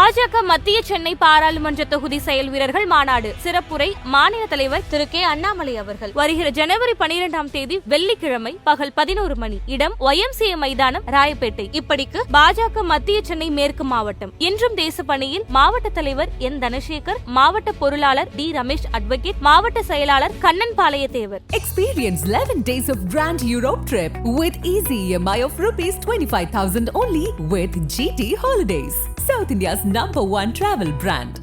பாஜக மத்திய சென்னை பாராளுமன்ற தொகுதி செயல் வீரர்கள் மாநாடு. சிறப்புரை மாநில தலைவர் திரு கே அண்ணாமலை அவர்கள். வருகிற ஜனவரி பனிரெண்டாம் தேதி வெள்ளிக்கிழமை பகல் பதினோரு மணி. இடம் ஒய்எம்சிஏ மைதானம் ராயப்பேட்டை. இப்படிக்கு பாஜக மத்திய சென்னை மேற்கு மாவட்டம். இன்றும் தேச பணியில் மாவட்ட தலைவர் என் தனசேகர் மாவட்ட பொருளாளர் டி ரமேஷ் அட்வொகேட் மாவட்ட செயலாளர் Kannan Palaya Thevar Experience 11 days of Grand Europe trip with easy EMI of rupees 25,000 only with GT holidays South India's number one travel brand.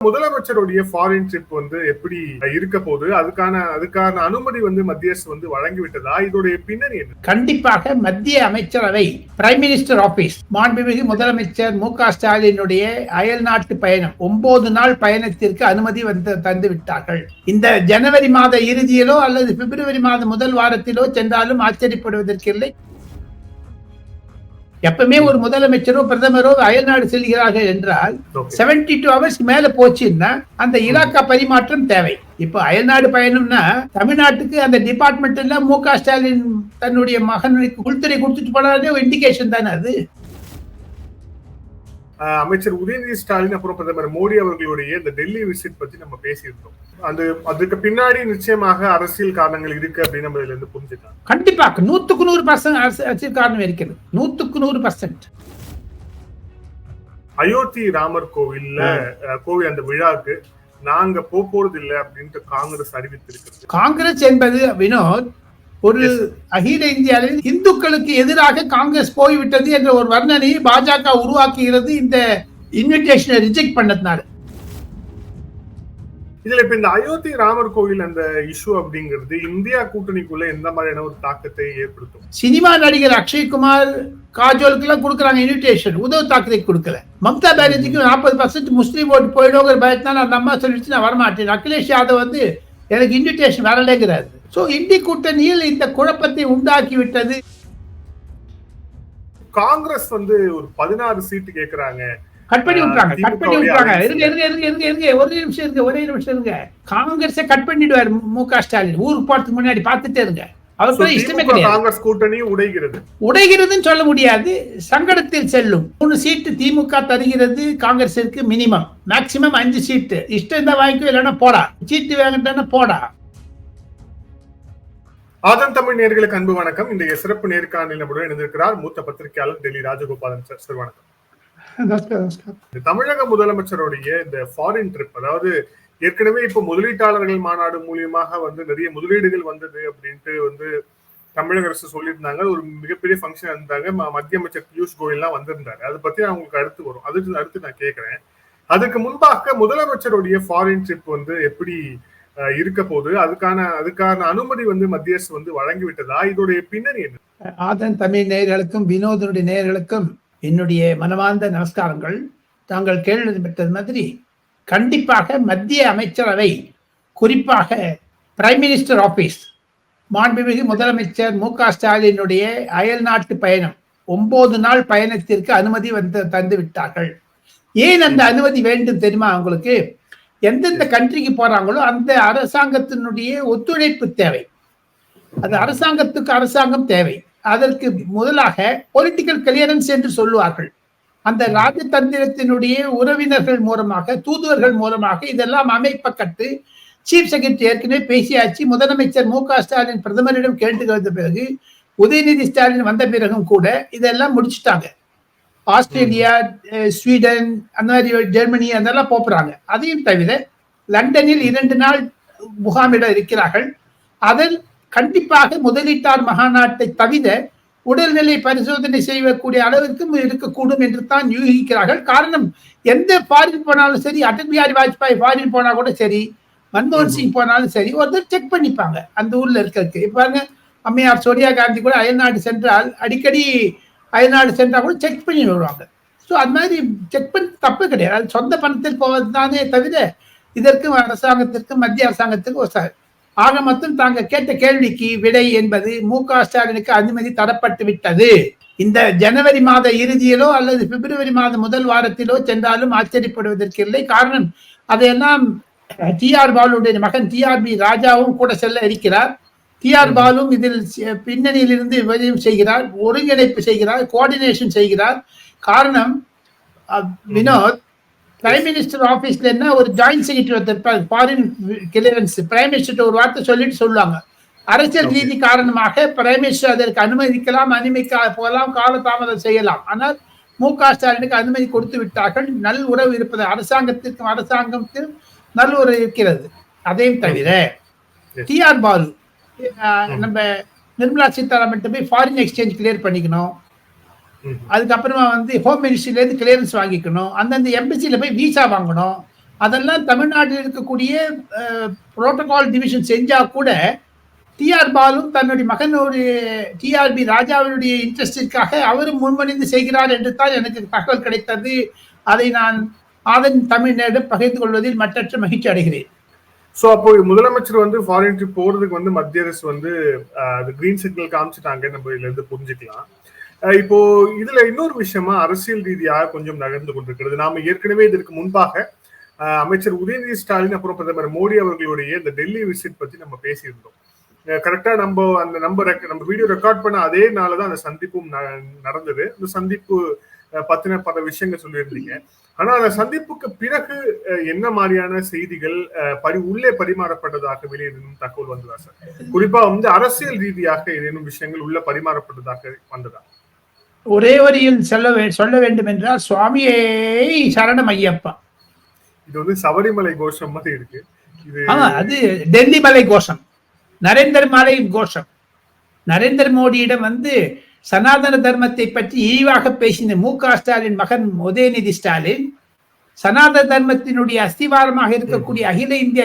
முதலமைச்சருடைய ஃபாரின் ட்ரிப் வந்து எப்படி இருக்க போகுது? அதுக்கான அதுக்கான அனுமதி வந்து மத்திய அரசு வந்து வழங்கி விட்டதா? இதோடைய பின்னணி என்ன? கண்டிப்பாக மத்திய அமைச்சரவை பிரைம் மினிஸ்டர் ஆபீஸ் மாண்புமிகு முதலமைச்சர் மு க ஸ்டாலினுடைய அயல் நாட்டு பயணம் ஒன்பது நாள் பயணத்திற்கு அனுமதி வந்து தந்து விட்டார்கள். இந்த ஜனவரி மாத இறுதியிலோ அல்லது பிப்ரவரி மாத முதல் வாரத்திலோ சென்றாலும் ஆச்சரியப்படுவதற்கில்லை எப்பவுமே ஒரு முதலமைச்சரோ பிரதமரோ அயல்நாடு செல்கிறார்கள் என்றால். செவன்டி டூ ஹவர்ஸ் மேல போச்சுன்னா அந்த இலாக்கா பரிமாற்றம் தேவை. இப்போ அயல்நாடு பயணம்னா தமிழ்நாட்டுக்கு அந்த டிபார்ட்மெண்ட் எல்லாம் மு க ஸ்டாலின் தன்னுடைய மகனுக்கு உள்துறை கொடுத்துட்டு போனாலே ஒரு இண்டிகேஷன் தானே அது? அமைச்சர் உதயநிதி ஸ்டாலின் அப்புறம் பிரதமர் மோடி அவர்களுடைய இந்த டெல்லி விசிட் பத்தி நம்ம பேசியிருந்தோம். அது அதுக்கு பின்னாடி நிச்சயமாக அரசியல் காரணங்கள் இருக்கு அப்படின்னு நம்ம இதுல இருந்து புரிஞ்சுக்கலாம். கண்டிப்பாக நூத்துக்கு நூறு பர்சன்ட் அரசியல் காரணம் இருக்கிறது. நூத்துக்கு நூறு பர்சன்ட் அயோத்தி ராமர் கோவில்ல கோவில் அந்த விழாக்கு நாங்க போறது இல்லை அப்படின்ட்டு காங்கிரஸ் அறிவித்திருக்கிறது. காங்கிரஸ் என்பது வினோத் ஒரு அகில இந்தியாவில் இந்துக்களுக்கு எதிராக காங்கிரஸ் போய்விட்டது என்ற ஒரு வர்ணனையை பாஜக உருவாக்குகிறது இந்த இன்விடேஷனை ரிஜெக்ட் பண்ணதுனால. இதுல இப்ப இந்த அயோத்தி ராமர் கோவில் அந்த இஷ்யூ அப்படிங்கிறது இந்தியா கூட்டணிக்குள்ள எந்த மாதிரியான ஒரு தாக்கத்தை ஏற்படுத்தும்? சினிமா நடிகர் அக்ஷய்குமார் காஜோலுக்கு எல்லாம் கொடுக்குறாங்க இன்விடேஷன் உத்தவ் தாக்கரே கொடுக்கல. மம்தா பானர்ஜிக்கு நாற்பது பர்சன்ட் முஸ்லீம் ஓட்டு போயிடுங்கிற பயத்தினால அந்த அம்மா சொல்லிடுச்சு நான் வரமாட்டேன். அகிலேஷ் யாதவ் வந்து எனக்கு இன்விடேஷன் வரலைங்கிறாரு. ஸோ இந்தி கூட்டணியில் இந்த குழப்பத்தை உண்டாக்கி விட்டது காங்கிரஸ் வந்து ஒரு பதினாறு சீட்டு கேக்குறாங்க. கட் பண்ணி ஆஹ் விட்டுறாங்க கட் பண்ணி விட்டுறாங்க. இருங்க இருங்க இருங்க இருங்க இருங்க. ஒரே நிமிஷம் இருங்க ஒரே நிமிஷம் இருங்க. காங்கிரஸை கட் பண்ணிடுவார் மு க ஸ்டாலின். ஊருக்கு போறதுக்கு முன்னாடி பார்த்துட்டே இருங்க. அவருக்கு இஷ்டமே கிடையாது. காங்கிரஸ் கூட்டணி உடைகிறது. உடைகிறதுன்னு சொல்ல முடியாது. சங்கடத்தில் செல்லும். மூணு சீட்டு திமுக தருகிறது காங்கிரஸிற்கு மினிமம். மேக்சிமம் அஞ்சு சீட்டு. இஷ்டம் இருந்தா வாங்கிக்கோ இல்லைன்னா போடா. சீட்டு வேங்கட்டானா போடா. ஆதன் தமிழ் நேர்களுக்கு அன்பு வணக்கம். இன்றைய சிறப்பு நேர்காணலில் நம்முடன் இணைந்திருக்கிறார் மூத்த பத்திரிகையாளர் டெல்லி ராஜகோபாலன் சார். சார் வணக்கம். இந்த தமிழக முதலமைச்சருடைய இந்த ஃபாரின் ட்ரிப் அதாவது ஏற்கனவே இப்ப முதலீட்டாளர்கள் மாநாடு மூலியமாக வந்து நிறைய முதலீடுகள் வந்தது அப்படின்ட்டு வந்து தமிழக அரசு சொல்லியிருந்தாங்க. ஒரு மிகப்பெரிய ஃபங்க்ஷன் இருந்தாங்க. மத்திய அமைச்சர் பியூஷ் கோயல்லாம் வந்திருந்தாரு. அதை பத்தி நான் உங்களுக்கு அடுத்து வரும். அதுக்கு அடுத்து நான் கேட்கிறேன் அதுக்கு முன்பாக முதலமைச்சருடைய ஃபாரின் ட்ரிப் வந்து எப்படி இருக்க போது அதுக்கான அதுக்கான அனுமதி வந்து மத்திய அரசு வந்து வழங்கிவிட்டதா? இதோடைய பின்னணி என்ன? ஆதன் தமிழ் நேயர்களுக்கும் வினோதனுடைய நேயர்களுக்கும் என்னுடைய மனமார்ந்த நமஸ்காரங்கள். தாங்கள் கேள்வி பெற்றது மாதிரி கண்டிப்பாக மத்திய அமைச்சரவை குறிப்பாக பிரைம் மினிஸ்டர் ஆபீஸ் மாண்புமிகு முதலமைச்சர் மு க ஸ்டாலினுடைய அயல் நாட்டு பயணம் ஒன்பது நாள் பயணத்திற்கு அனுமதி வந்து தந்து விட்டார்கள் ஏன் அந்த அனுமதி வேண்டும் தெரியுமா உங்களுக்கு? எந்தெந்த கண்ட்ரிக்கு போறாங்களோ அந்த அரசாங்கத்தினுடைய ஒத்துழைப்பு தேவை. அது அரசாங்கத்துக்கு அரசாங்கம் தேவை. அதற்கு முதலாக பொலிட்டிக்கல் கிளியரன்ஸ் என்று சொல்லுவார்கள். அந்த ராஜதந்திரத்தினுடைய உறவினர்கள் மூலமாக தூதுவர்கள் மூலமாக இதெல்லாம் அமைப்பக்கட்டு சீஃப் செக்ரட்டரி ஏற்கனவே பேசியாச்சு. முதலமைச்சர் மு க ஸ்டாலின் பிரதமரிடம் கேட்டு வந்த பிறகு உதயநிதி ஸ்டாலின் வந்த பிறகும் கூட இதெல்லாம் முடிச்சுட்டாங்க. ஆஸ்திரேலியா ஸ்வீடன் அந்த மாதிரி ஜெர்மனி அதெல்லாம் போப்புறாங்க. அதையும் தவிர லண்டனில் இரண்டு நாள் முகாமிட இருக்கிறார்கள். அதில் கண்டிப்பாக முதலீட்டார் மகாநாட்டை தவிர உடல்நிலை பரிசோதனை செய்யக்கூடிய அளவிற்கும் இருக்கக்கூடும் என்று தான் யூகிக்கிறார்கள். காரணம் எந்த ஃபாரின் போனாலும் சரி அடல் பிஹாரி வாஜ்பாய் ஃபாரின் போனா கூட சரி மன்மோகன் சிங் போனாலும் சரி ஒருத்தர் செக் பண்ணிப்பாங்க. அந்த ஊர்ல இருக்கிறதுக்கு. இப்ப அம்மையார் சோனியா காந்தி கூட அயல்நாடு சென்றால் அடிக்கடி அயல்நாடு சென்றால் கூட செக் பண்ணி வருவாங்க. ஸோ அது மாதிரி செக் பண்ணி தப்பு கிடையாது. அது சொந்த பணத்தில் போவது தானே தவிர இதற்கும் அரசாங்கத்திற்கும் மத்திய அரசாங்கத்திற்கும் ஒரு ஆக மொத்தம் தாங்கள் கேட்ட கேள்விக்கு விடை என்பது மு. க. ஸ்டாலினுக்கு அனுமதி தரப்பட்டு விட்டது. இந்த ஜனவரி மாத இறுதியிலோ அல்லது பிப்ரவரி மாத முதல் வாரத்திலோ சென்றாலும் ஆச்சரியப்படுவதற்கு இல்லை. காரணம் அதையெல்லாம் டி ஆர் பாலுடைய மகன் டி ஆர் பி ராஜாவும் கூட செல்ல இருக்கிறார். டி ஆர் பாலும் இதில் சி- பின்னணியில் இருந்து உதவியும் செய்கிறார் ஒருங்கிணைப்பு செய்கிறார் கோஆர்டினேஷன் செய்கிறார். காரணம் வினோத் பிரைம் மினிஸ்டர் ஆபீஸ்ல என்ன ஒரு ஜாயிண்ட் செக்ரட்டரி ஒருத்தர் ஃபாரின் கிளியரன்ஸ் பிரைம் மினிஸ்டர் ஒரு வார்த்தை சொல்லிட்டு சொல்லுவாங்க. அரசியல். ரீதி காரணமாக பிரைம் மினிஸ்டர் அதற்கு அனுமதிக்கலாம் அனுமதிக்க போகலாம் காலதாமதம் செய்யலாம். ஆனால் மு க ஸ்டாலினுக்கு அனுமதி கொடுத்து விட்டார்கள். நல் உறவு இருப்பது அரசாங்கத்திற்கும் அரசாங்கத்திற்கும் நல் உறவு இருக்கிறது. அதையும் தவிர. டி ஆர் பாலு நம்ம நிர்மலா சீதாராமன் போய் ஃபாரின் எக்ஸ்சேஞ்ச் கிளியர் பண்ணிக்கணும். அதுக்கப்புறமா வந்து ஹோம் மினிஸ்ட்ரியிலேருந்து கிளியரன்ஸ் வாங்கிக்கணும். அந்தந்த எம்பசியில் போய் விசா வாங்கணும். அதெல்லாம் தமிழ்நாட்டில் இருக்கக்கூடிய புரோட்டோகால் டிவிஷன் செஞ்சா கூட டிஆர் பாலும் தன்னுடைய மகனுடைய டிஆர்பி ராஜாவினுடைய இன்ட்ரெஸ்டிற்காக அவரும் முன்மணிந்து செய்கிறார் என்று தான் எனக்கு தகவல் கிடைத்தது. அதை நான் ஆதன் தமிழ்நாடு பகிர்ந்து கொள்வதில் மற்றற்ற மகிழ்ச்சி அடைகிறேன். ஸோ அப்போ முதலமைச்சர் வந்து ஃபாரின் ட்ரிப் போறதுக்கு வந்து மத்திய அரசு வந்து அது கிரீன் சிக்னல் காமிச்சிட்டாங்க. நம்ம இதுல இருந்து புரிஞ்சுக்கலாம். இப்போ இதுல இன்னொரு விஷயமா அரசியல் ரீதியாக கொஞ்சம் நகர்ந்து கொண்டிருக்கிறது. நாம ஏற்கனவே இதற்கு முன்பாக அமைச்சர் உதயநிதி ஸ்டாலின் அப்புறம் பிரதமர் மோடி அவர்களுடைய இந்த டெல்லி விசிட் பத்தி நம்ம பேசியிருந்தோம். கரெக்டா நம்ம அந்த நம்ம நம்ம வீடியோ ரெக்கார்ட் பண்ண அதே நாள்தான் அந்த சந்திப்பும் ந- நடந்தது. அந்த சந்திப்பு பத்தின பல விஷயங்கள் சொல்லியிருந்தீங்க. ஆனா அந்த சந்திப்புக்கு பிறகு என்ன மாதிரியான செய்திகள் பரி உள்ளே பரிமாறப்பட்டதாக வெளியேறும் தகவல் வந்ததா சார்? குறிப்பா வந்து அரசியல் ரீதியாக ஏதேனும் விஷயங்கள் உள்ள பரிமாறப்பட்டதாக வந்ததா? ஒரே வரியில் சொல்ல சொல்ல வேண்டும் என்றால் சுவாமியே சரணம் ஐயப்பா இது வந்து சபரிமலை கோஷம் மாதிரி இருக்கு. இது ஆமா அது டெல்லி மலை கோஷம். நரேந்திர மலை கோஷம். நரேந்திர மோடியிடம் வந்து சனாதன தர்மத்தை பற்றி இழிவாக பேசின மு க ஸ்டாலின் மகன் உதயநிதி ஸ்டாலின் சனாதன தர்மத்தினுடைய அஸ்திவாரமாக இருக்கக்கூடிய அகில இந்திய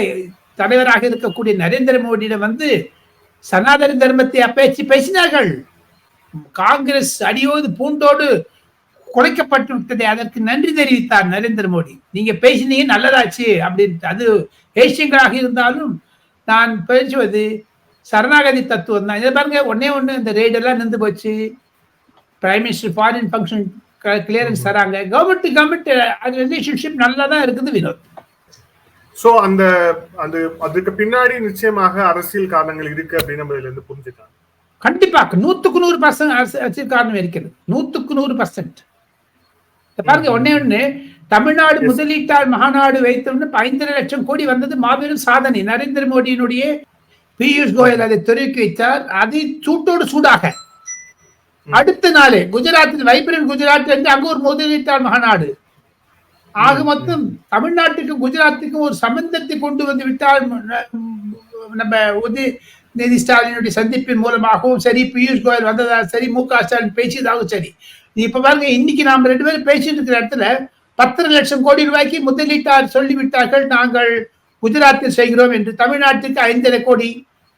தலைவராக இருக்கக்கூடிய நரேந்திர மோடியிடம் வந்து சனாதன தர்மத்தை அப்பேச்சு பேசினார்கள். காங்கிரஸ் அடியோடு பூண்டோடு குலைக்கப்பட்டு விட்டதை அதற்கு நன்றி தெரிவித்தார் நரேந்திர மோடி. நீங்க பேசினீங்க நல்லதாச்சு அப்படின்ட்டு. அது ஏசியங்களாக இருந்தாலும் நான் பேசுவது சரணாகதி தத்துவம் தான். இதை பாருங்க ஒன்னே ஒண்ணு இந்த எல்லாம் நின்று போச்சு. Prime minister foreign function clearance தராங்க. கவர்மெண்ட் கவர்மெண்ட் ரிலேஷன்ஷிப் நல்லா தான் இருக்குது வினோத். சோ அந்த அந்த அதுக்கு பின்னாடி நிச்சயமாக அரசியல் காரணங்கள் இருக்கு அப்படின்னு நம்ம இதுல இருந்து புரிஞ்சுக்கலாம். கண்டிப்பாக நூத்துக்கு நூறு பர்சன்ட் அரசியல் காரணம் இருக்கிறது. நூத்துக்கு நூறு பர்சன்ட் பாருங்க ஒண்ணே ஒண்ணு தமிழ்நாடு Yes. முதலீட்டாளர் மாநாடு வைத்தோம்னு ஐந்தரை லட்சம் கோடி வந்தது மாபெரும் சாதனை. நரேந்திர மோடியினுடைய பியூஷ் கோயல் அதை தெரிவிக்க வைத்தார். அதை சூட்டோடு சூடாக. அடுத்த நாளே குஜராத்தில் வைப்ரண்ட் குஜராத் என்று அங்க ஒரு முதலீட்டாளர் மாநாடு ஆக மொத்தம் தமிழ்நாட்டுக்கும் குஜராத்துக்கும் ஒரு சம்பந்தத்தை கொண்டு வந்து விட்டால் நம்ம உதயநிதி ஸ்டாலினுடைய சந்திப்பின் மூலமாகவும் சரி பியூஷ் கோயல் வந்ததாலும் சரி மு க ஸ்டாலின் பேசியதாகவும் சரி. இப்ப பாருங்க இன்னைக்கு நாம ரெண்டு பேரும் பேசிட்டு இருக்கிற இடத்துல பத்தரை லட்சம் கோடி ரூபாய்க்கு முதலீட்டார் சொல்லிவிட்டார்கள். நாங்கள் குஜராத்தில் செய்கிறோம் என்று தமிழ்நாட்டுக்கு ஐந்தரை கோடி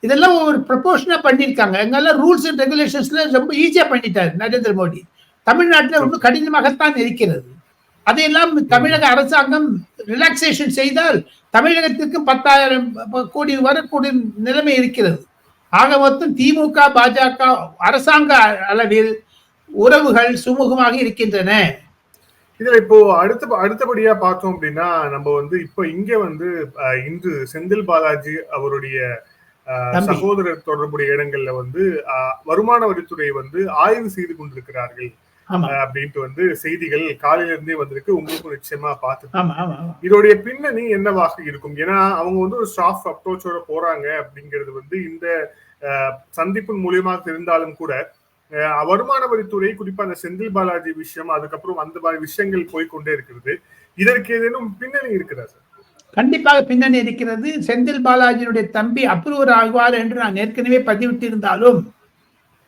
இதெல்லாம் ஒரு ப்ரொபோஷனா பண்ணியிருக்காங்க. எங்கெல்லாம் ரூல்ஸ் அண்ட் ரெகுலேஷன்ஸ்ல ரொம்ப ஈஸியா பண்ணிட்டார் நரேந்திர மோடி. தமிழ்நாட்டில் ரொம்ப கடினமாகத்தான் இருக்கிறது. அதையெல்லாம் தமிழக அரசாங்கம் ரிலாக்ஸேஷன் செய்தால் தமிழகத்திற்கு பத்தாயிரம் கோடி வரக்கூடிய நிலைமை இருக்கிறது. ஆக மொத்தம் திமுக பாஜக அரசாங்க அளவில் உறவுகள் சுமூகமாக இருக்கின்றன. இதுல இப்போ அடுத்த அடுத்தபடியா பார்த்தோம் அப்படின்னா நம்ம வந்து இப்போ இங்க வந்து இன்று செந்தில் பாலாஜி அவருடைய சகோதரர் தொடர்புடைய இடங்கள்ல வந்து வருமான வரித்துறை வந்து ஆய்வு செய்து கொண்டிருக்கிறார்கள். அப்படின்ட்டு வந்து செய்திகள் காலையில இருந்தே வந்திருக்கு. உங்களுக்கும் நிச்சயமா பார்த்து. இதோடைய பின்னணி என்னவாக இருக்கும்? ஏன்னா அவங்க வந்து ஒரு ஸ்டாஃப் அப்ரோச்சோட போறாங்க அப்படிங்கிறது வந்து இந்த சந்திப்பின் மூலியமாக இருந்தாலும் கூட வருமான வரித்துறை குறிப்பா அந்த செந்தில் பாலாஜி விஷயம் அதுக்கப்புறம் அந்த மாதிரி விஷயங்கள் போய்க்கொண்டே இருக்கிறது. இதற்கு ஏதேனும் பின்னணி இருக்கிறதா சார்? கண்டிப்பாக பின்னணி இருக்கிறது. செந்தில் பாலாஜியினுடைய தம்பி அப்ரூவர் ஆகுவார் என்று நான் ஏற்கனவே பதிவிட்டிருந்தாலும்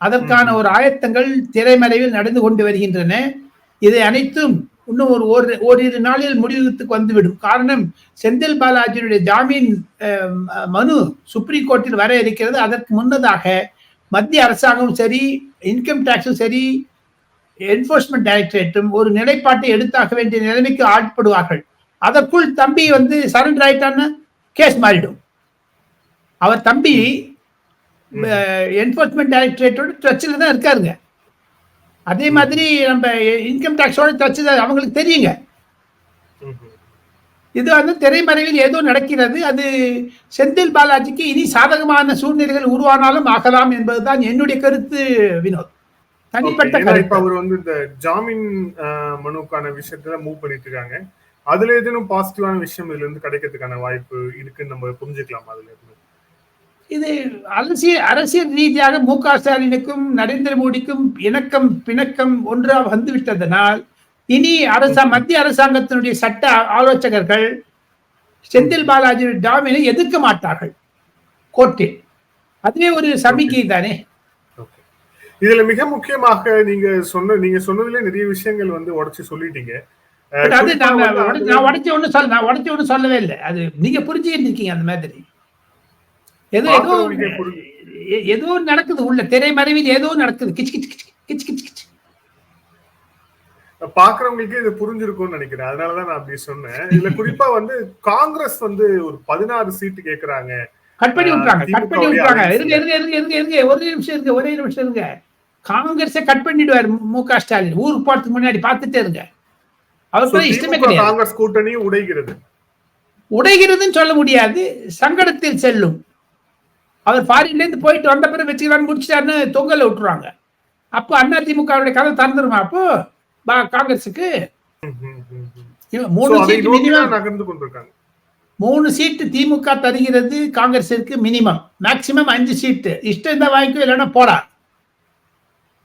அதற்கான ஒரு ஆயத்தங்கள் திரைமறைவில் நடந்து கொண்டு வருகின்றன. இதை அனைத்தும் இன்னும் ஒரு ஓர் ஓரிரு நாளில் முடிவுக்கு வந்துவிடும். காரணம் செந்தில் பாலாஜியினுடைய ஜாமீன் மனு சுப்ரீம் கோர்ட்டில் வர இருக்கிறது. அதற்கு முன்னதாக மத்திய அரசாங்கமும் சரி இன்கம் டாக்ஸும் சரி என்போர்ஸ்மெண்ட் டைரக்டரேட்டும் ஒரு நிலைப்பாட்டை எடுத்தாக வேண்டிய நிலைமைக்கு ஆட்படுவார்கள். அதற்குள் தம்பி வந்து சரண்டர் ஆயிட்டான்னு கேஸ் மாறிடும். அவர் தம்பி என்போர்ஸ்மெண்ட் டைரக்டரேட்டோட டச்சில் தான் இருக்காருங்க. அதே மாதிரி நம்ம இன்கம் டாக்ஸோட டச்சு தான் அவங்களுக்கு தெரியுங்க. இது வந்து திரைமறைவில் ஏதோ நடக்கிறது. அது செந்தில் பாலாஜிக்கு இனி சாதகமான சூழ்நிலைகள் உருவானாலும் ஆகலாம் என்பதுதான் என்னுடைய கருத்து வினோத். தனிப்பட்ட இப்ப அவர் வந்து இந்த ஜாமீன் மனுக்கான விஷயத்துல மூவ் பண்ணிட்டு இருக்காங்க. அதுல ஏதேனும் பாசிட்டிவான விஷயம் இதுல இருந்து கிடைக்கிறதுக்கான வாய்ப்பு இருக்குன்னு நம்ம புரிஞ்சுக்கலாம் அதுல இருந்து? இது அரசியல் அரசியல் ரீதியாக மு க ஸ்டாலினுக்கும் நரேந்திர மோடிக்கும் இணக்கம் பிணக்கம் ஒன்றாக வந்துவிட்டதனால் இனி அரசா மத்திய அரசாங்கத்தினுடைய சட்ட ஆலோசகர்கள் செந்தில் பாலாஜி ஜாமீனை எதிர்க்க மாட்டார்கள் கோர்ட்டில். அதுவே ஒரு சமிக்கை தானே? இதுல மிக முக்கியமாக நீங்க சொன்ன நீங்க சொன்னதுல நிறைய விஷயங்கள் வந்து உடைச்சு சொல்லிட்டீங்க. அது நான் நான் உடச்சி சொல்ல நான் உடச்சி ஒண்ணு சொல்லவே இல்லை. அது நீங்க புரிஞ்சுக்கிட்டு இருக்கீங்க அந்த மாதிரி. ஏதோ ஏதோ ஏதோ நடக்குது உள்ள. திரைமறைவில் ஏதோ நடக்குது. கிச் கிச் கிச் கிச் கிச் கிச் பாக்குறவங்களுக்கு இது புரிஞ்சிருக்கும்னு நினைக்கிறேன். அதனாலதான் நான் அப்படி சொன்னேன். இதுல குறிப்பா வந்து காங்கிரஸ் வந்து ஒரு பதினாறு சீட்டு கேக்குறாங்க. கட் பண்ணி ஆ, விட்டுறாங்க. கட் பண்ணி விட்டுறாங்க. உடைய இருங்க இருங்க இருங்க இருங்க இருங்க. ஒரே நிமிஷம் இருங்க ஒரே நிமிஷம் இருங்க. காங்கிரஸை கட் பண்ணிடுவார் மு க ஸ்டாலின். ஊருக்கு போறதுக்கு முன்னாடி பார்த்துட்டே இருங்க. அவருக்கு இஷ்டமே கிடையாது. காங்கிரஸ் கூட்டணி உடைகிறது. உடைகிறதுன்னு சொல்ல முடியாது சங்கடத்தில் செல்லும். அவர் ஃபாரின்ல இருந்து போயிட்டு வந்த பிறகு வச்சுக்கலான்னு முடிச்சிட்டாருன்னு தொங்கல விட்டுருவாங்க. அப்போ அண்ணா திமுகவுடைய கதை திறந்துருமா அப்போ? பா- காங்கிரஸுக்கு. மூணு சீட்டு மினிமம் மூணு சீட்டு திமுக தருகிறது காங்கிரஸிற்கு மினிமம் மேக்சிமம் அஞ்சு சீட்டு. இஷ்டம் இருந்தா வாங்கிக்கோ இல்லைன்னா போடா.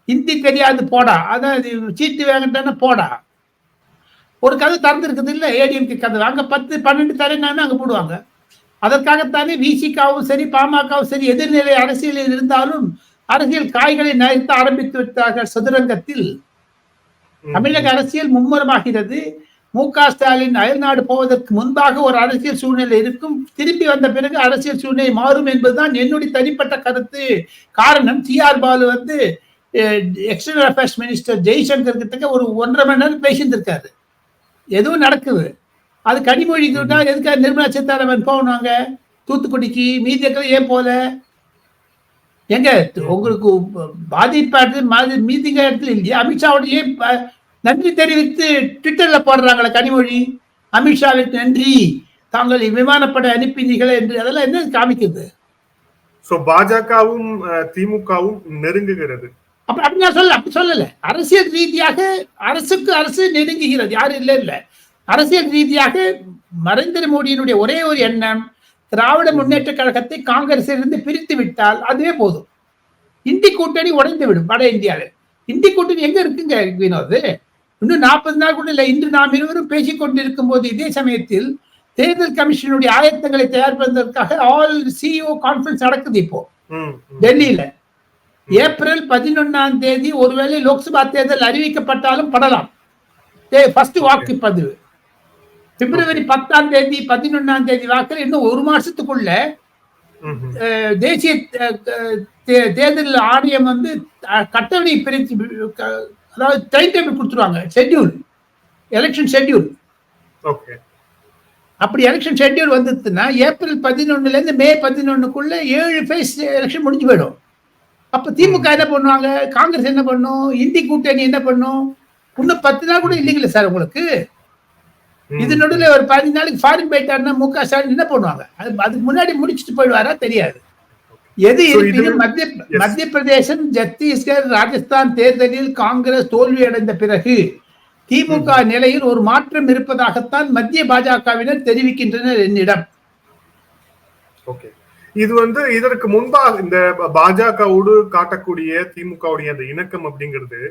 ஹிந்தி தெரியாது போடா. அதான் சீட்டு வாங்கிட்டேன்னா போடா. ஒரு கதை திறந்துருக்குது இல்லை ஏடிஎம்கே கதை. அங்க பத்து பன்னெண்டு தரேன்னு அங்க போடுவாங்க. அதற்காகத்தானே விசிகாவும் சரி பாமகவும் சரி எதிர்நிலை அரசியலில் இருந்தாலும் அரசியல் காய்களை நகர்த்த ஆரம்பித்து விட்டார்கள் சதுரங்கத்தில். தமிழக அரசியல் மும்முரமாகிறது. மு க ஸ்டாலின் அயல்நாடு போவதற்கு முன்பாக ஒரு அரசியல் சூழ்நிலை இருக்கும். திரும்பி வந்த பிறகு அரசியல் சூழ்நிலை மாறும் என்பதுதான் என்னுடைய தனிப்பட்ட கருத்து. காரணம் டி ஆர் பாலு வந்து எக்ஸ்டர்னல் அஃபேர்ஸ் மினிஸ்டர் ஜெய்சங்கர் கிட்ட ஒரு ஒன்றரை மணி நேரம் பேசியிருந்திருக்காரு. எதுவும் நடக்குது. அது கனிமொழிக்கு விட்டா எதுக்காக நிர்மலா சீதாராமன் போனாங்க தூத்துக்குடிக்கு மீதி ஏன் போல? எங்க? உங்களுக்கு பாதிப்பாடு மாதிரி மீதிங்க இடத்துல இல்லையா? அமித்ஷாவுடைய ப- நன்றி தெரிவித்து ட்விட்டர்ல போடுறாங்களே கனிமொழி? அமித்ஷாவிற்கு நன்றி. தாங்கள் விமானப்படை அனுப்பினீர்கள் என்று அதெல்லாம் என்ன காமிக்குது? ஸோ பாஜகவும் திமுகவும் நெருங்குகிறது. அப்படி அப்படி நான் சொல்ல அப்படி சொல்லல. அரசியல் ரீதியாக அரசுக்கு அரசு நெருங்குகிறது யாரும் இல்லை இல்ல. அரசியல் ரீதியாக நரேந்திர மோடியினுடைய ஒரே ஒரு எண்ணம் திராவிட முன்னேற்ற கழகத்தை காங்கிரசிலிருந்து பிரித்து விட்டால் அதுவே போதும். இந்தி கூட்டணி உடைந்து விடும் வட இந்தியாவில். இந்தி கூட்டணி எங்க இருக்குங்க வினோத்? இன்னும் நாற்பது நாள் கூட இல்லை. இன்று நாம் இருவரும் பேசிக் கொண்டிருக்கும் போது இதே சமயத்தில் தேர்தல் கமிஷனுடைய ஆயத்தங்களை தயாரிப்பதற்காக ஆல் சிஇஓ கான்ஃபரன்ஸ் நடக்குது இப்போ. டெல்லியில. ஏப்ரல் பதினொன்னாம் தேதி ஒருவேளை லோக்சபா தேர்தல் அறிவிக்கப்பட்டாலும் படலாம். ஃபர்ஸ்ட் வாக்குப்பதிவு பிப்ரவரி பத்தாம் தேதி பதினொன்னாம் தேதி வாக்கில் இன்னும் ஒரு மாசத்துக்குள்ள தேசிய தேர்தல் ஆணையம் வந்து கட்டளை பிரித்து அதாவது டைம் டேபிள் கொடுத்துருவாங்க. Schedule election schedule okay. அப்படி எலெக்ஷன் ஷெட்யூல் வந்துச்சுன்னா ஏப்ரல் பதினொன்னுல இருந்து மே பதினொன்னுக்குள்ள ஏழு ஃபேஸ் எலெக்ஷன் முடிஞ்சு போயிடும். அப்ப திமுக என்ன பண்ணுவாங்க? காங்கிரஸ் என்ன பண்ணும்? இந்தி கூட்டணி என்ன பண்ணும்? இன்னும் பத்து நாள் கூட இல்லைங்களே சார் உங்களுக்கு. இது நடுவில் ஒரு பதினஞ்சு நாளைக்கு ஃபாரின் போயிட்டாருன்னா மு க ஸ்டாலின் என்ன பண்ணுவாங்க? அது அதுக்கு முன்னாடி முடிச்சுட்டு போயிடுவாரா தெரியாது. எது இருப்பினும் மத்திய. மத்திய பிரதேசம் சத்தீஸ்கர் ராஜஸ்தான் தேர்தலில் காங்கிரஸ் தோல்வியடைந்த பிறகு திமுக நிலையில் ஒரு மாற்றம் இருப்பதாகத்தான் மத்திய பாஜகவினர் தெரிவிக்கின்றனர் என்னிடம். ஓகே இது வந்து இதற்கு முன்பாக இந்த பாஜகவோடு காட்டக்கூடிய திமுகவுடைய அந்த இணக்கம் அப்படிங்கிறது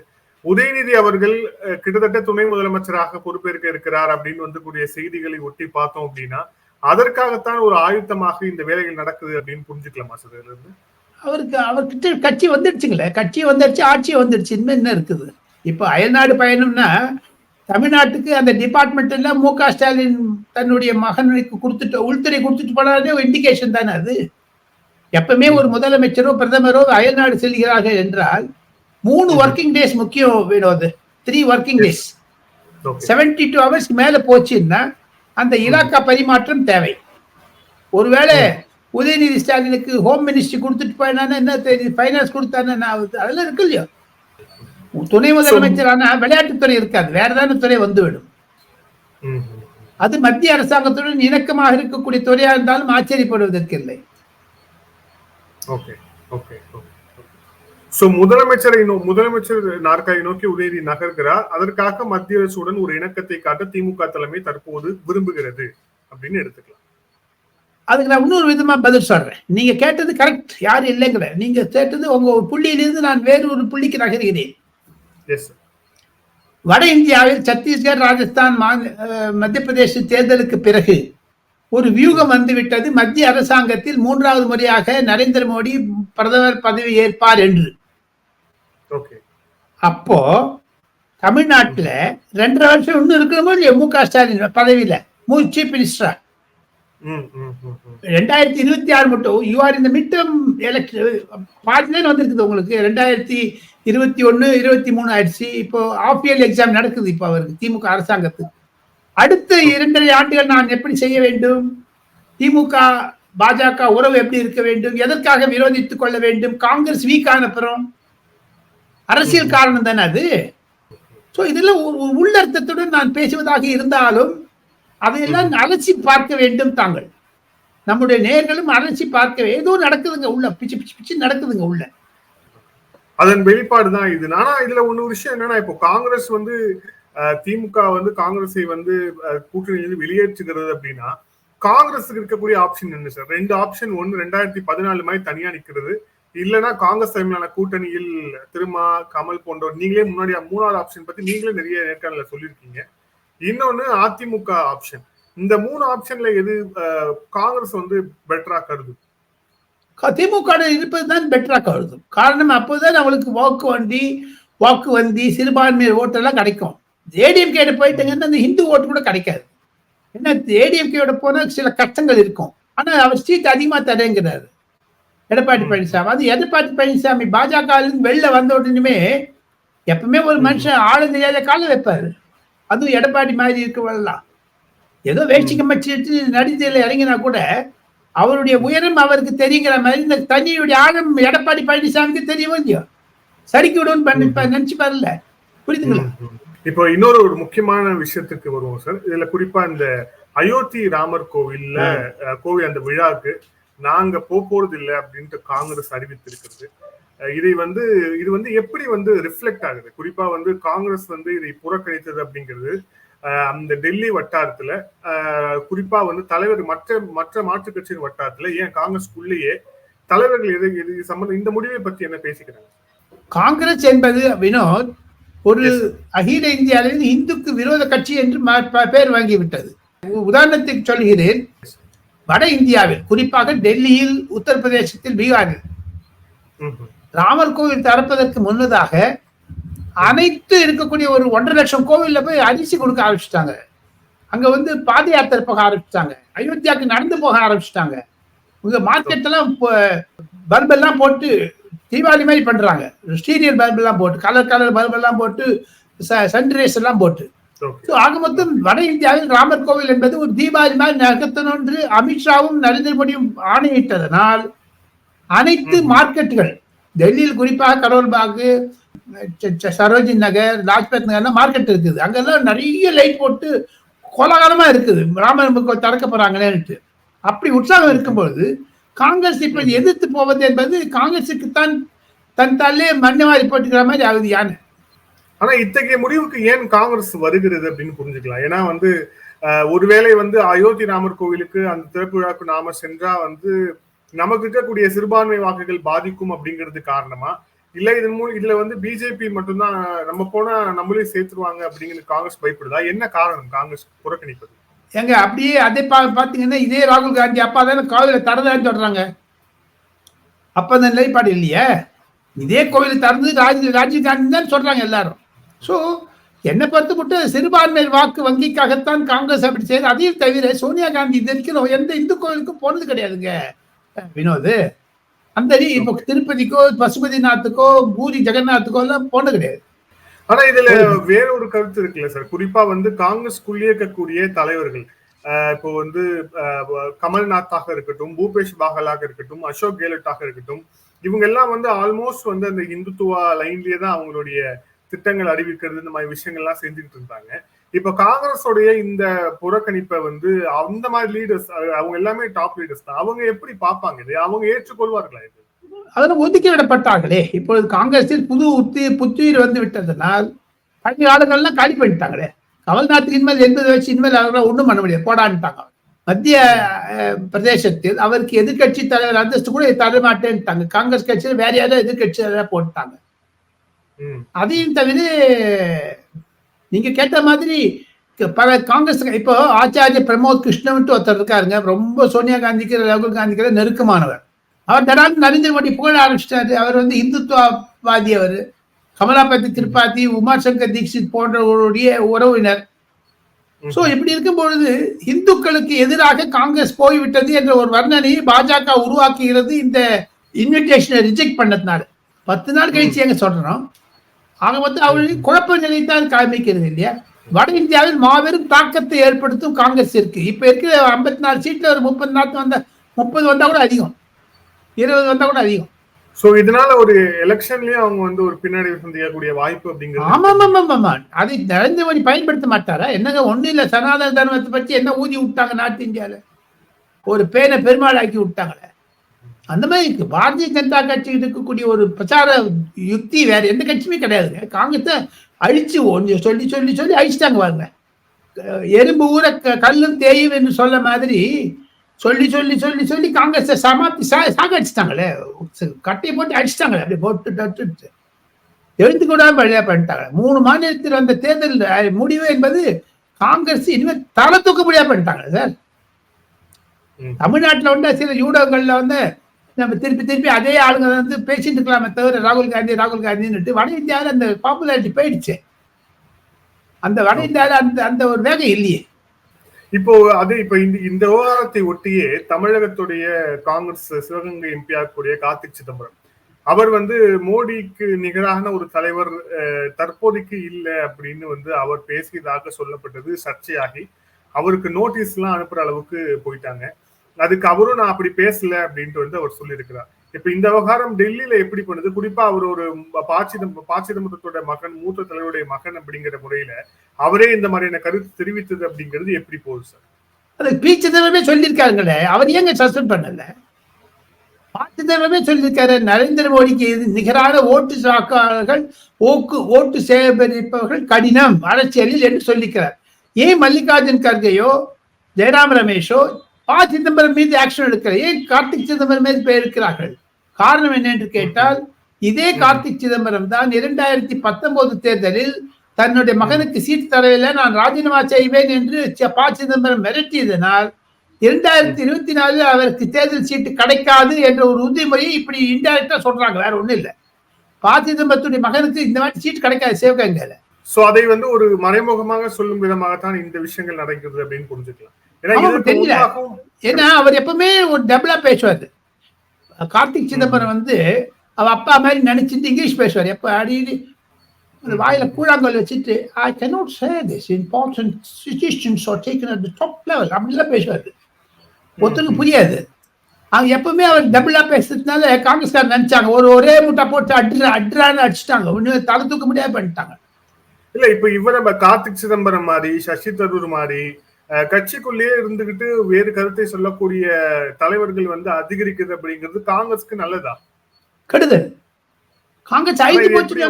உதயநிதி அவர்கள் கிட்டத்தட்ட துணை முதலமைச்சராக பொறுப்பேற்க இருக்கிறார் அப்படின்னு வந்து கூடிய செய்திகளை ஒட்டி பார்த்தோம் அப்படின்னா அதற்காகத்தான் ஒரு ஆயுத்தமாக இந்த வேலைகள் நடக்குது அப்படின்னு புரிஞ்சுக்கலாமா சார் இதுல இருந்து? அவருக்கு அவர்கிட்ட கட்சி வந்துடுச்சுங்களே கட்சி வந்துடுச்சு ஆட்சி வந்துடுச்சு இன்னும் என்ன இருக்குது? இப்போ அயல்நாடு பயணம்னா தமிழ்நாட்டுக்கு அந்த டிபார்ட்மெண்ட் எல்லாம் மு க ஸ்டாலின் தன்னுடைய மகனுக்கு கொடுத்துட்டு உள்துறை கொடுத்துட்டு போனாலே ஒரு இண்டிகேஷன் தானே அது? எப்பவுமே ஒரு முதலமைச்சரோ பிரதமரோ அயல்நாடு செல்கிறார்கள் என்றால் மூணு ஒர்க்கிங் டேஸ் முக்கியம் Vinod. Three working days seventy two ஹவர்ஸ்க்கு மேல போச்சுன்னா அந்த இலாக்கா பரிமாற்றம் தேவை. ஒருவேளை உதயநிதி ஸ்டாலினுக்கு ஹோம் மினிஸ்ட்ரி கொடுத்துட்டு போயினானா என்ன தெரியுது ஃபைனான்ஸ் கொடுத்தானா அதெல்லாம் இருக்கு இல்லையோ? துணை முதலமைச்சர் ஆனா விளையாட்டுத்துறை இருக்காது. வேற ஏதாவது துறை வந்துவிடும். அது மத்திய அரசாங்கத்துடன் இணக்கமாக இருக்கக்கூடிய துறையா இருந்தாலும் ஆச்சரியப்படுவதற்கு இல்லை முதலமைச்சரை முதலமைச்சர் நாற்காலி நோக்கி உதயநிதி நகர்கிறார். அதற்காக மத்திய அரசுடன் ஒரு இணக்கத்தை காட்ட திமுக தலைமை தற்போது விரும்புகிறது அப்படின்னு எடுத்துக்கலாம். அதுக்கு நான் இன்னொரு விதமா பதில் சொல்றேன். நீங்க கேட்டது கரெக்ட் யாரும் இல்லைங்கிற நீங்க கேட்டது உங்க ஒரு புள்ளியிலிருந்து நான் வேறு ஒரு புள்ளிக்கு நகர்கிறேன். வட இந்தியாவில் சத்தீஸ்கர் ராஜஸ்தான் மத்திய பிரதேச தேர்தலுக்கு பிறகு ஒரு வியூகம் வந்துவிட்டது. மத்திய அரசாங்கத்தில் மூன்றாவது முறையாக நரேந்திர மோடி பிரதமர் பதவி ஏற்பார் என்று. ஓகே அப்போ தமிழ்நாட்டுல ரெண்டரை வருஷம் இன்னும் இருக்கிற இல்லையா? மு க. ஸ்டாலின் பதவியில மூ சீஃப் மினிஸ்டரா. ரெண்டாயிரத்தி இருபத்தி ஆறு மட்டும் யூ ஆர் இந்த மிட் டேர்ம் எலெக்ஷன் வந்திருக்குது உங்களுக்கு? ரெண்டாயிரத்தி இருபத்தி ஒன்னு இருபத்தி மூணு ஆயிடுச்சு. இப்போ ஆஃப் இயர் எக்ஸாம் நடக்குது இப்போ அவருக்கு திமுக அரசாங்கத்துக்கு அடுத்த இரண்டரை ஆண்டுகள் நான் எப்படி செய்ய வேண்டும்? திமுக பாஜக உறவு எப்படி இருக்க வேண்டும்? எதற்காக விரோதித்துக் கொள்ள வேண்டும்? காங்கிரஸ் வீக் ஆனப்புறம் அரசியல் காரணம் தானே அது? ஸோ இதுல ஒரு உள்ளர்த்தத்துடன் நான் பேசுவதாக இருந்தாலும் அதையெல்லாம் அலசி பார்க்க வேண்டும் தாங்கள். நம்முடைய நேர்களும் அலசி பார்க்க ஏதோ நடக்குதுங்க உள்ள பிச்சு பிச்சு பிச்சு நடக்குதுங்க உள்ள. அதன் வெளிப்பாடு தான் இது. ஆனா இதுல ஒண்ணு விஷயம் என்னன்னா இப்போ காங்கிரஸ் வந்து அஹ், திமுக வந்து காங்கிரஸை வந்து கூட்டணியிலிருந்து வெளியேற்றுகிறது அப்படின்னா காங்கிரஸுக்கு இருக்கக்கூடிய ஆப்ஷன் என்ன சார்? ரெண்டு ஆப்ஷன். ஒன்னு ரெண்டாயிரத்தி பதினாலு மாதிரி தனியா நிக்கிறது. இல்லைன்னா காங்கிரஸ் தலைமையிலான கூட்டணியில் திருமா கமல் போன்றவர் நீங்களே முன்னாடி மூணாவது ஆப்ஷன் பத்தி நீங்களே நிறைய நேர்காணல சொல்லியிருக்கீங்க. இன்னொன்னு அதிமுக ஆப்ஷன் இந்த மூணு ஆப்ஷன்ல எது காங்கிரஸ் வந்து பெட்டரா கருது திமுக ல இருப்பது தான் பெட்டரா கருதும். காரணம் அப்போதான் அவங்களுக்கு வாக்கு வண்டி வாக்கு வந்தி சிறுபான்மையர் ஓட்டெல்லாம் கிடைக்கும். ஏடிஎம்கே போயிட்டாங்கன்னா அந்த ஹிந்து ஓட்டு கூட கிடைக்காது. என்ன ஏடிஎம்கேயோட போனா சில கஷ்டங்கள் இருக்கும். ஆனா அவர் சீட் அதிகமா தரேங்கிறாரு. எடப்பாடி பழனிசாமி. அது எடப்பாடி பழனிசாமி பாஜக வெளில வந்த உடனே எப்பவுமே ஒரு மனுஷன் ஆள தெரியாத கால வைப்பாரு. அதுவும் எடப்பாடி மாதிரி இருக்கவெல்லாம் ஏதோ வேஷ்டி கம்மச்சி வச்சு நடித்தையில இறங்கினா கூட அவருடைய உயரம் அவருக்கு தெரியுங்கிற மாதிரி இந்த தண்ணியுடைய ஆழம் எடப்பாடி பழனிசாமிக்கு தெரியவோ இல்லையோ? சறுக்கி பண்ணி நினைச்சு பாருல புரியுதுங்களா? இப்போ இன்னொரு ஒரு முக்கியமான விஷயத்துக்கு வருவோம் சார். இதுல குறிப்பா இந்த அயோத்தி ராமர் கோவில்ல கோவில் அந்த விழாக்கு நாங்க போறது இல்லை அப்படின்ட்டு காங்கிரஸ் அறிவித்திருக்கிறது. இதை வந்து இது வந்து எப்படி வந்து ரிஃப்ளெக்ட் ஆகுது? குறிப்பா வந்து காங்கிரஸ் வந்து இதை புறக்கணித்தது அப்படிங்கிறது அந்த டெல்லி வட்டாரத்துல குறிப்பா வந்து தலைவர் மற்ற மற்ற மாற்றுக் கட்சியின் வட்டாரத்துல ஏன் காங்கிரஸ்க்குள்ளேயே தலைவர்கள் எது இது சம்பந்தம் இந்த முடிவை பத்தி என்ன பேசிக்கிறாங்க? காங்கிரஸ் என்பது வினோத் ஒரு அகில இந்திய அளவில் இந்துக்கு விரோத கட்சி என்று பெயர் வாங்கிவிட்டது. உதாரணத்துக்கு சொல்கிறேன். வட இந்தியாவில் குறிப்பாக டெல்லியில் உத்தரப்பிரதேசத்தில் பீகாரில். ராமர் கோவில் திறப்பதற்கு முன்னதாக அனைத்து இருக்கக்கூடிய ஒரு ஒன்றரை லட்சம் கோவில்ல போய் அரிசி கொடுக்க ஆரம்பிச்சிட்டாங்க. அங்க வந்து பாத யாத்திரை போக ஆரம்பிச்சிட்டாங்க. அயோத்தியாவுக்கு நடந்து போக ஆரம்பிச்சிட்டாங்க. உங்க மார்க்கெட் எல்லாம் பல்ப் எல்லாம் போட்டு தீபாவளி மாதிரி பண்றாங்க. ஸ்டீரியல் பல்ப் எல்லாம் போட்டு கலர் கலர் பல்ப் எல்லாம் போட்டு சன்ரைஸ் எல்லாம் போட்டு. ஆக மொத்தம் வட இந்தியாவில் ராமர் கோவில் என்பது ஒரு தீபாவளி மாதிரி நகர்த்தணும் என்று அமித்ஷாவும் நரேந்திர மோடியும் ஆணையிட்டதனால் அனைத்து மார்க்கெட்டுகள் டெல்லியில் குறிப்பாக கரோல் பாக்கு ச- ச- நகர் லாஜ்பத் நகர்லாம் மார்க்கெட் இருக்குது. அங்கெல்லாம் நிறைய லைட் போட்டு கோலாகலமாக இருக்குது. ராமர் திறக்க போகிறாங்களேன்ட்டு அப்படி உற்சாகம் இருக்கும்பொழுது காங்கிரஸ் இப்படி எதிர்த்து போவது என்பது காங்கிரஸுக்கு தான் தன் தாலே மண்ணவாரி போட்டுக்கிற மாதிரி ஆகுது யானை. ஆனா இத்தகைய முடிவுக்கு ஏன் காங்கிரஸ் வருகிறது அப்படின்னு புரிஞ்சுக்கலாம். ஏன்னா வந்து ஒருவேளை வந்து அயோத்தி ராமர் கோவிலுக்கு அந்த திறப்பு விழாக்கு நாம சென்றா வந்து நமக்கு இருக்கக்கூடிய சிறுபான்மை வாக்குகள் பாதிக்கும் அப்படிங்கிறது காரணமா? இல்ல இதன் மூலம் இதுல வந்து பிஜேபி மட்டும்தான் நம்ம போனா நம்மளே சேர்த்துருவாங்க அப்படிங்கிறது காங்கிரஸ் பயப்படுதா? என்ன காரணம் காங்கிரஸ் புறக்கணிப்பது? எங்க அப்படியே அதே பா பாத்தீங்கன்னா இதே ராகுல் காந்தி அப்பா தானே கோவில திறந்தான்னு சொல்றாங்க. அப்ப அந்த நிலைப்பாடு இல்லையே? இதே கோவில திறந்து ராஜ் ராஜீவ் காந்தி தான் சொல்றாங்க எல்லாரும். ஸோ என்னை பொறுத்து மட்டும் சிறுபான்மை வாக்கு வங்கிக்காகத்தான் காங்கிரஸ் அப்படி செய்யுது அதையும் தவிர சோனியா காந்தி இது வரைக்கும் எந்த இந்து கோவிலுக்கும் போனது கிடையாதுங்க. வினோத். அந்த இப்போ திருப்பதிக்கோ பசுபதிநாத்துக்கோ பூரி ஜெகநாத்துக்கோ எல்லாம் போனது கிடையாது. ஆனா இதுல வேற ஒரு கருத்து இருக்குல்ல சார். குறிப்பா வந்து காங்கிரஸ்குள்ளே இருக்கக்கூடிய தலைவர்கள் இப்போ வந்து கமல்நாத்தாக இருக்கட்டும் பூபேஷ் பாகலாக இருக்கட்டும் அசோக் கெலட்டாக இருக்கட்டும் இவங்க எல்லாம் வந்து ஆல்மோஸ்ட் வந்து அந்த இந்துத்துவா லைன்லயே தான் அவங்களுடைய திட்டங்கள் அறிவிக்கிறது இந்த மாதிரி விஷயங்கள்லாம் செஞ்சுக்கிட்டு இருந்தாங்க. இப்ப காங்கிரஸோடைய இந்த புறக்கணிப்பை வந்து அந்த மாதிரி லீடர்ஸ் அவங்க எல்லாமே டாப் லீடர்ஸ் தான். அவங்க எப்படி பார்ப்பாங்க இது? அவங்க ஏற்றுக்கொள்வார்களா இது? ஒதுக்கி விடப்பட்டார்களே இப்பொழுது காங்கிரஸில் புது உத்தி புத்துயிர் வந்து விட்டதனால் பழைய ஆளுங்கள்லாம் காலி பண்ணிட்டாங்களே. கமல்நாத்துக்கு இனிமேல் எண்பது வயசு இனிமேல் அவரை ஒன்றும் பண்ண முடியாது. போடான்ட்டாங்க மத்திய பிரதேசத்தில் அவருக்கு எதிர்க்கட்சி தலைவர் அந்தஸ்து கூட தர மாட்டேன்ட்டாங்க. காங்கிரஸ் கட்சியில் வேற யாராவது எதிர்க்கட்சி தலைவரா போட்டாங்க. அதையும் தவிர நீங்க கேட்ட மாதிரி பல காங்கிரஸ் இப்போ ஆச்சாரிய பிரமோத் கிருஷ்ணன்ட்டு ஒருத்தர் இருக்காருங்க. ரொம்ப சோனியா காந்திக்கு ராகுல் காந்திக்கு நெருக்கமானவர். அவர் தடாந்து நரேந்திர மோடி புகழ ஆரம்பிச்சிட்டாரு. அவர் வந்து இந்துத்துவவாதி அவர். கமலாபதி திரிபாதி உமாசங்கர் தீக்ஷித் போன்றவருடைய உறவினர். சோ இப்படி இருக்கும் பொழுது இந்துக்களுக்கு எதிராக காங்கிரஸ் போய்விட்டது என்ற ஒரு வர்ணனையை பாஜக உருவாக்குகிறது இந்த இன்விடேஷனை ரிஜெக்ட் பண்ணதுனால. பத்து நாள் கழிச்சு எங்க சொல்றோம்? ஆக மொத்தம் அவர்களுக்கு குழப்ப நிலைத்தான் காமிக்கிறது இல்லையா? வட இந்தியாவில் மாபெரும் தாக்கத்தை ஏற்படுத்தும் காங்கிரஸ் இருக்கு. இப்ப இருக்கிற ஐம்பத்தி நாலு சீட்ல ஒரு முப்பது நாட்டு வந்தா முப்பது வந்தா கூட அதிகம். இருபது வந்தா கூட அதிகம். சோ இதனால ஒரு எலெக்ஷன்லயும் அவங்க வந்து ஒரு பின்னடைவு சந்திக்கக்கூடிய வாய்ப்பு அப்படிங்கிறது ஆமா ஆமா ஆமா அதை நரேந்திர மோடி பயன்படுத்த மாட்டாரா? என்னங்க ஒண்ணும் இல்ல. சனாதன தர்மத்தை பத்தி என்ன ஊதி விட்டாங்க நார்த் இந்தியால? ஒரு பேனை பெருமாள் ஆக்கி விட்டாங்களே. அந்த மாதிரி இருக்கு பாரதிய ஜனதா கட்சி இருக்கக்கூடிய ஒரு பிரச்சார யுக்தி வேற எந்த கட்சியுமே கிடையாதுங்க காங்கிரஸை அழிச்சு சொல்லி சொல்லி சொல்லி அழிச்சிட்டாங்க பாருங்க. எறும்பு ஊற கல்லும் தேயும் என்று சொல்ல மாதிரி சொல்லி சொல்லி சொல்லி சொல்லி காங்கிரஸை சமாப்தி சா சாகடிச்சிட்டாங்களே. கட்டையை போட்டு அடிச்சிட்டாங்களே அப்படியே போட்டு தட்டு எழுந்து கூட வழியா பண்ணிட்டாங்க. மூணு மாநிலத்தில் வந்த தேர்தல் முடிவு என்பது காங்கிரஸ் இனிமேல் தலை தூக்க முடியாது பண்ணிட்டாங்க சார். தமிழ்நாட்டுல வந்து சில ஊடகங்கள்ல வந்து நம்ம திருப்பி திருப்பி அதே ஆளுங்க வந்து பேசிட்டு இருக்கலாமே தவிர ராகுல் காந்தி ராகுல் காந்தின்னுட்டு வட இந்தியாவில் அந்த பாப்புலாரிட்டி போயிடுச்சு. அந்த வட இந்தியாவில் அந்த அந்த ஒரு வேகம் இல்லையே. இப்போ அது இப்போ இந்த இந்த விவகாரத்தை ஒட்டியே தமிழகத்துடைய காங்கிரஸ் சிவகங்கை எம்பியா கூடிய கார்த்திக் சிதம்பரம். அவர் வந்து மோடிக்கு நிகரான ஒரு தலைவர் தற்போதைக்கு இல்லை அப்படின்னு வந்து அவர் பேசியதாக சொல்லப்பட்டது சர்ச்சையாகி அவருக்கு நோட்டீஸ் எல்லாம் அனுப்புற அளவுக்கு போயிட்டாங்க. அதுக்கு அவரும் நான் அப்படி பேசல அப்படின்ட்டு வந்து அவர் சொல்லியிருக்கிறார். இப்ப இந்த விவகாரம் டெல்லியில எப்படி பண்ணுது? குறிப்பா அவர் ஒரு பாச்சிதம் பாச்சிதம்பரத்தோட மகன் மூத்த தலைவருடைய மகன் அப்படிங்கிற முறையில அவரே இந்த மாதிரியான கருத்து தெரிவித்தது அப்படிங்கிறது எப்படி போகுது சார்? அது பி சிதம்பரமே சொல்லியிருக்காருங்களே அவர் ஏங்க சஸ்பெண்ட் பண்ணல? ப சிதம்பரமே சொல்லியிருக்காரு நரேந்திர மோடிக்கு இது நிகரான ஓட்டு சாக்காளர்கள் ஓக்கு ஓட்டு சேகரிப்பவர்கள் கடினம் அரசியலில் என்று சொல்லிக்கிறார். ஏன் மல்லிகார்ஜுன் கர்கையோ ஜெயராம் ரமேஷோ ப சிதம்பரம் மீது ஆக்ஷன் எடுக்கிறார் ஏன் கார்த்திக் சிதம்பரம் மீது பேர் காரணம் என்ன என்று கேட்டால் இதே கார்த்திக் சிதம்பரம் தான் இரண்டாயிரத்தி பத்தொன்பது தேர்தலில் தன்னுடைய மகனுக்கு சீட் தரவில்லை நான் ராஜினாமா செய்வேன் என்று ப. சிதம்பரம் மிரட்டியதனால் இரண்டாயிரத்தி இருபத்தி நாலில் அவருக்கு தேர்தல் சீட்டு கிடைக்காது என்ற ஒரு உறுதிமொழியை இப்படி இன்டைரக்டா சொல்றாங்க. வேற ஒண்ணும் இல்லை. ப. சிதம்பரத்துடைய மகனுக்கு இந்த மாதிரி சீட் கிடைக்காது சிவகங்கையில சோ அதை வந்து ஒரு மறைமுகமாக சொல்லும் விதமாகத்தான் இந்த விஷயங்கள் நடக்கிறது அப்படின்னு புரிஞ்சுக்கலாம். ஏன்னா அவர் எப்பவுமே ஒரு டபுளா பேசுவாரு. கார்த்திக் சிதம்பரம் வந்து அவ அப்பா மாதிரி நினைச்சிட்டு இங்கிலீஷ் பேசுவார். எப்ப அடிக்கடி அந்த வாயில கூழாங்கல் வச்சுட்டு ஐ important decisions are taken at the top level. அப்படிலாம் பேசுவாரு. ஒருத்தருக்கு புரியாது. அவங்க எப்பவுமே அவர் டபுளா பேசுறதுனால காங்கிரஸ்கார் நினைச்சாங்க. ஒரு ஒரே முட்டை போட்டு அட்ரா அட்ரான்னு அடிச்சுட்டாங்க. ஒண்ணு தலை தூக்க முடியாது பண்ணிட்டாங்க. இல்ல இப்ப இவர கார்த்திக் சிதம்பரம் மாதிரி சசி தரூர் மாதிரி கட்சிக்குள்ளேயே இருந்துகிட்டு வேறு கருத்தை சொல்லக்கூடிய தலைவர்கள் வந்து அதிகரிக்குது அப்படிங்கிறது காங்கிரஸ்க்கு நல்லதா? கெடுதல் காங்கிரஸ் ஐந்து போச்சு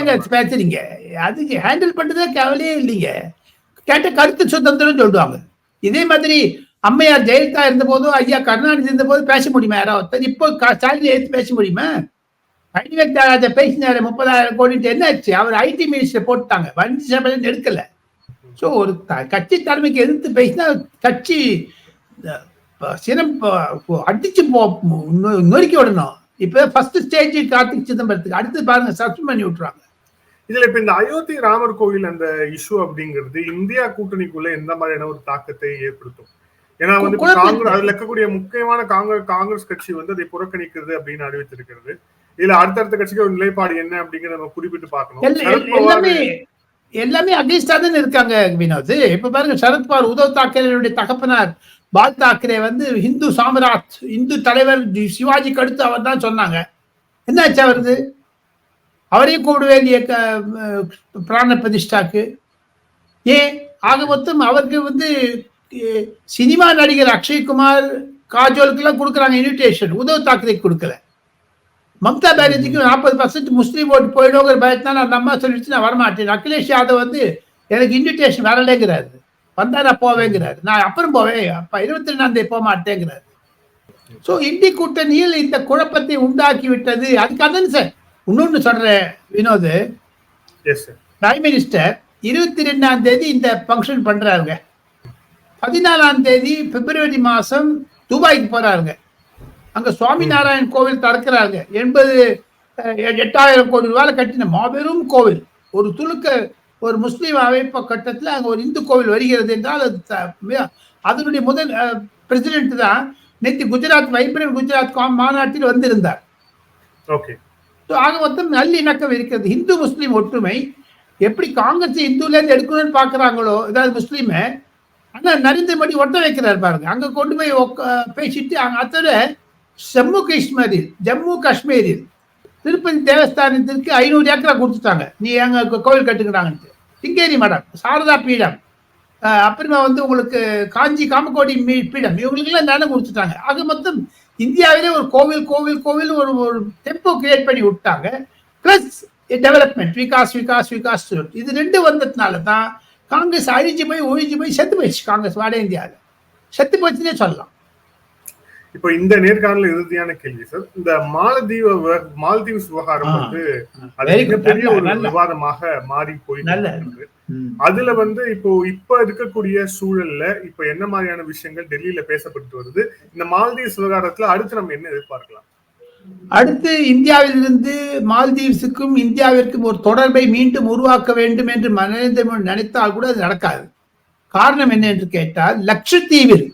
எங்க? பேசுறீங்க? அதுக்கு ஹேண்டில் பண்றதே கவலையே இல்லைங்க. கேட்ட கருத்து சுதந்திரம் சொல்லுவாங்க. இதே மாதிரி அம்மையார் ஜெயலலிதா இருந்த போதும் ஐயா கருணாநிதி இருந்த போது பேச முடியுமா யாராவது? இப்போ ஸ்டாலின் எடுத்து பேச முடியுமா? ராஜா பேசினாரு முப்பதாயிரம் கோடிட்டு என்ன ஆச்சு அவர் ஐடி மினிஸ்டர் போட்டாங்க. வஞ்சி சபையில எடுக்கல. ஸோ ஒரு க- கட்சி தலைமைக்கு எதிர்த்து பேசினா கட்சி சினம் அடிச்சு போ நொறுக்கி விடணும். இப்ப ஃபர்ஸ்ட் ஸ்டேஜ் கார்த்திக் சிதம்பரத்துக்கு அடுத்து பாருங்க சஸ்பெண்ட் பண்ணி விட்டுறாங்க. இதுல இப்ப இந்த அயோத்தி ராமர் கோவில் அந்த இஷ்யூ அப்படிங்கிறது இந்தியா கூட்டணிக்குள்ள எந்த மாதிரியான ஒரு தாக்கத்தை ஏற்படுத்தும்? ஏன்னா வந்து காங்கிரஸ் அதுல இருக்கக்கூடிய முக்கியமான காங்கிரஸ் காங்கிரஸ் கட்சி வந்து அதை புறக்கணிக்கிறது அப்படின்னு அறிவித்திருக்கிறது. இதுல அடுத்தடுத்த கட்சிக்கு ஒரு நிலைப்பாடு என்ன அப்படிங்கறத நம்ம குறிப்பிட்டு பார்க்கணும். எல்லாமே அகேன்ஸ்டா தான் இருக்காங்க வினோத். இப்ப பாருங்க சரத்பவார் உத்தவ் தாக்கரேனுடைய தகப்பனார் பால் தாக்கரே வந்து இந்து சாம்ராஜ் இந்து தலைவர் சிவாஜிக்கு அடுத்து அவர் தான் சொன்னாங்க. என்னாச்சு அவருது? அவரையும் கூப்பிடுவேன் இயக்க க- பிராண பிரதிஷ்டாக்கு. ஏன்? ஆக மொத்தம் அவருக்கு வந்து சினிமா நடிகர் அக்ஷய்குமார் காஜோலுக்கெல்லாம் கொடுக்குறாங்க இன்விடேஷன் உத்தவ் தாக்கரே கொடுக்கல. மம்தா பானர்ஜிக்கு நாற்பது பர்சன்ட் முஸ்லீம் ஓட்டு போயிடுங்கிற பயத்தினால அந்த அம்மா சொல்லிடுச்சு நான் வரமாட்டேன். அகிலேஷ் யாதவ் வந்து எனக்கு இன்விடேஷன் வரலேங்கிறாரு. வந்தா நான் போவேங்கிறாரு. நான் அப்புறம் போவேன். அப்ப இருபத்தி ரெண்டாம் தேதி போக மாட்டேங்கிறாரு ஸோ இந்தி கூட்டணியில் இந்த குழப்பத்தை உண்டாக்கி விட்டது அதுக்காக தான் சார் இன்னொன்னு சொல்றேன் Vinod. Yes sir prime minister இருபத்தி ரெண்டாம் தேதி இந்த ஃபங்க்ஷன் பண்றாருங்க. பதினாலாம் தேதி பிப்ரவரி மாசம் துபாய்க்கு போறாருங்க. அங்க சுவாமிநாராயண் கோவில் திறக்கிறாங்க எண்பது எட்டாயிரம் கோடி ரூபாய் கட்டின மாபெரும் கோவில். ஒரு துலுக்க ஒரு முஸ்லீம் அமைப்பு கட்டத்தில் அங்க ஒரு இந்து கோவில் வருகிறது என்றால் அது அதனுடைய முதல் பிரசிடென்ட் தான் நேற்று குஜராத் வைப்ரண்ட் குஜராத் கா- மாநாட்டில் வந்திருந்தார். ஓகே. ஆக மொத்தம் நல்லிணக்கம் இருக்கிறது. இந்து முஸ்லீம் ஒற்றுமை எப்படி காங்கிரஸ் இந்துல இருந்து எடுக்கணும்னு பாக்குறாங்களோ ஏதாவது முஸ்லீமை ஆனா நரேந்திர மோடி ஒட்ட வைக்கிறார் பாருங்க. அங்க கொண்டு போய் பேசிட்டு அங்க அதோட ஜம்மு காஷ்மீரில் ஜம்மு காஷ்மீரில் திருப்பதி தேவஸ்தானத்திற்கு ஐநூறு ஏக்கரா கொடுத்துட்டாங்க. நீ எங்க கோவில் கட்டுக்கிறாங்கன்ட்டு திங்கேரி மடம் சாரதா பீடம். அப்புறமா வந்து உங்களுக்கு காஞ்சி காமக்கோடி மீ- பீடம். இவங்களுக்கெல்லாம் நிலம் கொடுத்துட்டாங்க. அது மொத்தம் இந்தியாவிலே ஒரு கோவில் கோவில் கோவில் ஒரு ஒரு டெம்போ கிரியேட் பண்ணி விட்டாங்க. பிளஸ் டெவலப்மெண்ட் விகாஸ் விகாஸ் விகாஸ் இது ரெண்டு வந்ததுனால தான் காங்கிரஸ் அழிஞ்சு போய் ஒழிஞ்சு போய் செத்து போயிடுச்சு காங்கிரஸ் வட இந்தியாவில். செத்து போச்சுன்னே சொல்லலாம். இப்போ இந்த நேர்காணல இறுதியான கேள்வி சார் இந்த மாலத்தீவு மாலத்தீவ்ஸ் விவகாரம். வந்து அது. மிகப்பெரிய ஒரு விவாதமாக மாறி போய் நல்ல. இருக்கு. அதுல வந்து இப்போ இப்ப இருக்கக்கூடிய சூழல்ல இப்ப என்ன மாதிரியான விஷயங்கள் டெல்லியில பேசப்பட்டு வருது இந்த மாலத்தீவ்ஸ் விவகாரத்துல அடுத்து நம்ம என்ன எதிர்பார்க்கலாம் அடுத்து இந்தியாவிலிருந்து மால்தீவ்ஸுக்கும் இந்தியாவிற்கும் ஒரு தொடர்பை மீண்டும் உருவாக்க வேண்டும் என்று நரேந்திர மோடி நினைத்தால் கூட அது நடக்காது காரணம் என்ன என்று கேட்டால் லட்சத்தீவில்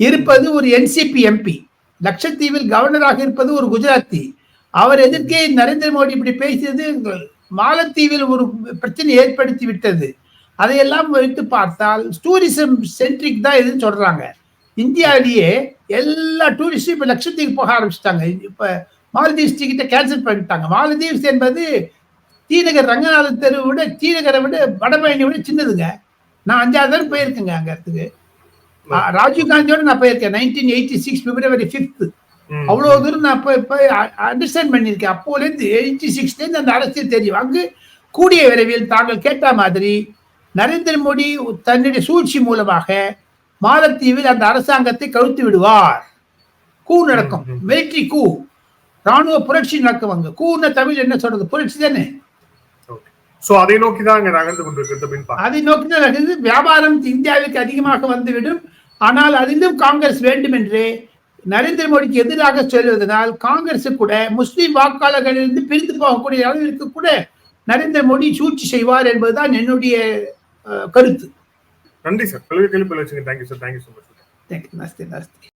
இருப்பது ஒரு என்சிபி எம்பி லட்சத்தீவில் கவர்னராக இருப்பது ஒரு குஜராத்தி. அவர் எதிர்க்கே நரேந்திர மோடி இப்படி பேசியது மாலத்தீவில் ஒரு பிரச்சனை ஏற்படுத்தி விட்டது. அதையெல்லாம் வைத்து பார்த்தால் டூரிசம் சென்ட்ரிக் தான் இதுன்னு சொல்றாங்க. இந்தியாவிலேயே எல்லா டூரிஸ்டும் இப்போ லட்சத்தீவுக்கு போக ஆரம்பிச்சிட்டாங்க. இப்போ மாலதீவ்ஸ் டிக்கெட்டை கேன்சல் பண்ணிட்டாங்க. மாலதீவ்ஸ் என்பது தீநகர் ரங்கநாத தெருவை விட தீநகரை விட வடபழனி விட சின்னதுங்க. நான் அஞ்சாவது தடவை போயிருக்கேங்க அங்க இடத்துக்கு. ராஜீவ் காந்தியோட நான் போயிருக்கேன். Nineteen eighty six February fifth. அவ்வளவு தூரம் நான் போய் போய் அண்டர்ஸ்டாண்ட் பண்ணியிருக்கேன். அப்போலேருந்து எயிட்டி சிக்ஸ்லேருந்து அந்த அரசியல் தெரியும். அங்கு கூடிய விரைவில் தாங்கள் கேட்ட மாதிரி நரேந்திர மோடி தன்னுடைய சூழ்ச்சி மூலமாக மாலத்தீவில் அந்த அரசாங்கத்தை கவிழ்த்து விடுவார். கூ நடக்கும். மிலிட்ரி கூ. ராணுவ புரட்சி நடக்கும் அங்க. கூன்னு தமிழ் என்ன சொல்றது? புரட்சி தானே? சோ அதை நோக்கி தான் அங்க நகர்ந்து கொண்டிருக்கிறது. அதை நோக்கி தான் நடக்குது வியாபாரம் இந்தியாவிற்கு அதிகமாக வந்துவிடும் ஆனால் அதிலும் காங்கிரஸ் வேண்டும் என்று நரேந்திர மோடிக்கு எதிராக சொல்வதனால் காங்கிரஸ் கூட முஸ்லிம் வாக்காளர்களிலிருந்து பிரிந்து போகக்கூடிய அளவிற்கு கூட நரேந்திர மோடி சூழ்ச்சி செய்வார் என்பதுதான் என்னுடைய கருத்து நன்றி சார் கேள்வி வச்சுங்க thank you sir thank you so much you. Namaste, namaste.